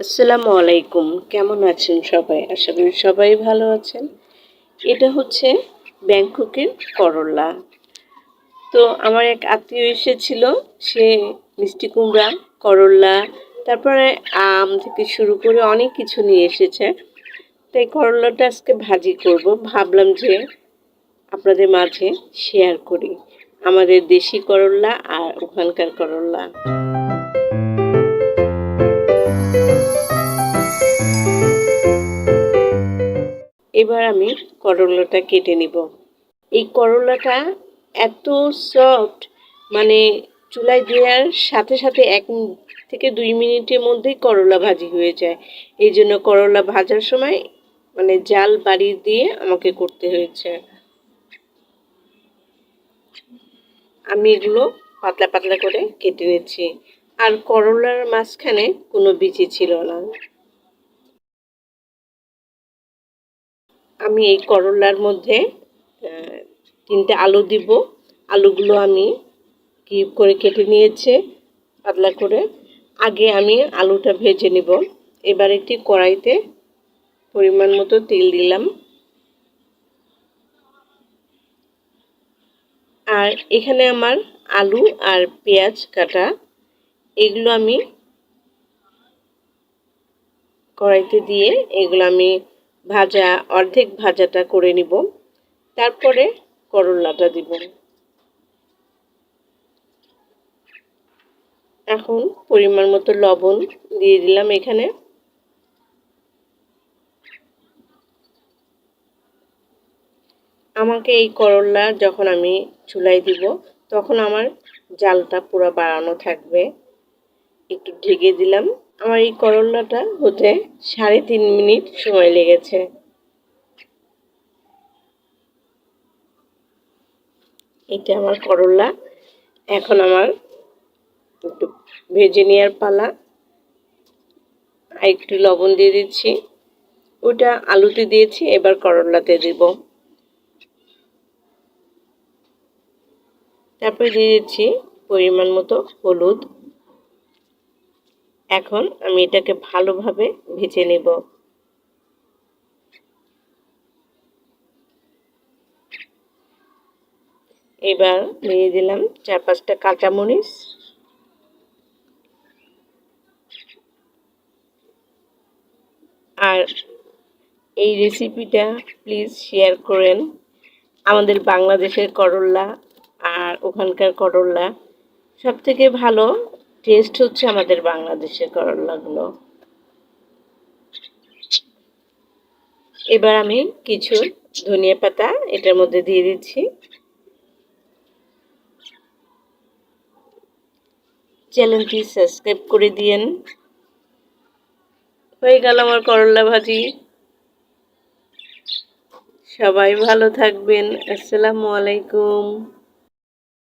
আসসালামু আলাইকুম। কেমন আছেন সবাই? আশা করি সবাই ভালো আছেন। এটা হচ্ছে ব্যাংককের করলা। তো আমার এক আত্মীয় এসেছিল, সে মিষ্টি কুমড়া, করলা, তারপরে আম থেকে শুরু করে অনেক কিছু নিয়ে এসেছে। তাই করলাটা আজকে ভাজি করব। ভাবলাম যে আপনাদের মাঝে শেয়ার করি। আমাদের দেশি করল্লা আর ওখানকার করলা। এবার আমি করলাটা কেটে নিব। এই করলাটা এত সফট মানে চুলায় দেওয়ার সাথে সাথে এক থেকে দুই মিনিটের মধ্যেই করলা ভাজি হয়ে যায়। এই জন্য করলা ভাজার সময় মানে জাল বাড়ি দিয়ে আমাকে করতে হয়েছে। আমি এগুলো পাতলা পাতলা করে কেটে নিচ্ছি। আর করলার মাঝখানে কোনো বিচি ছিল না। আমি এই করলার মধ্যে তিনটে আলু দিব। আলুগুলো আমি কিউব করে কেটে নিয়েছে, পাতলা করে, আগে আমি আলুটা ভেজে নিব। এবার একটি কড়াইতে পরিমাণ মতো তেল দিলাম। আর এখানে আমার আলু আর পেঁয়াজ কাটা, এগুলো আমি কড়াইতে দিয়ে, এগুলো আমি ভাজা, অর্ধেক ভাজাটা করে নিব। তারপরে করলাটা দিব। এখন পরিমাণ মতো লবণ দিয়ে দিলাম এখানে। আমাকে এই করলা যখন আমি চুলাই দিব, তখন আমার জালটা পুরো বাড়ানো থাকবে। একটু ঢেকে দিলাম। আমার এই করলাটা হতে সাড়ে তিন মিনিট সময় লেগেছে। এটা আমার করলা, এখন আমার একটু ভেজে নেওয়ার পালা। আর একটু লবণ দিয়ে দিচ্ছি। ওটা আলুতে দিয়েছি, এবার করলাতে দিব। তারপরে দিয়ে দিচ্ছি পরিমাণ মতো হলুদ। এখন আমি এটাকে ভালোভাবে ভেজে নেব। এবার দিয়ে দিলাম চার পাঁচটা কাঁচামরিচ। আর এই রেসিপিটা প্লিজ শেয়ার করেন আমাদের বাংলাদেশের করল্লা আর ওখানকার করল্লা সব থেকে ভালো টেস্ট হচ্ছে আমাদের বাংলাদেশের করলাগুলো এবার আমি কিছু ধনিয়া পাতা এটার মধ্যে দিয়ে দিচ্ছি। চ্যানেলটি সাবস্ক্রাইব করে দিয়েন। হয়ে গেল আমার করলা ভাজি। সবাই ভালো থাকবেন। আসসালামু আলাইকুম।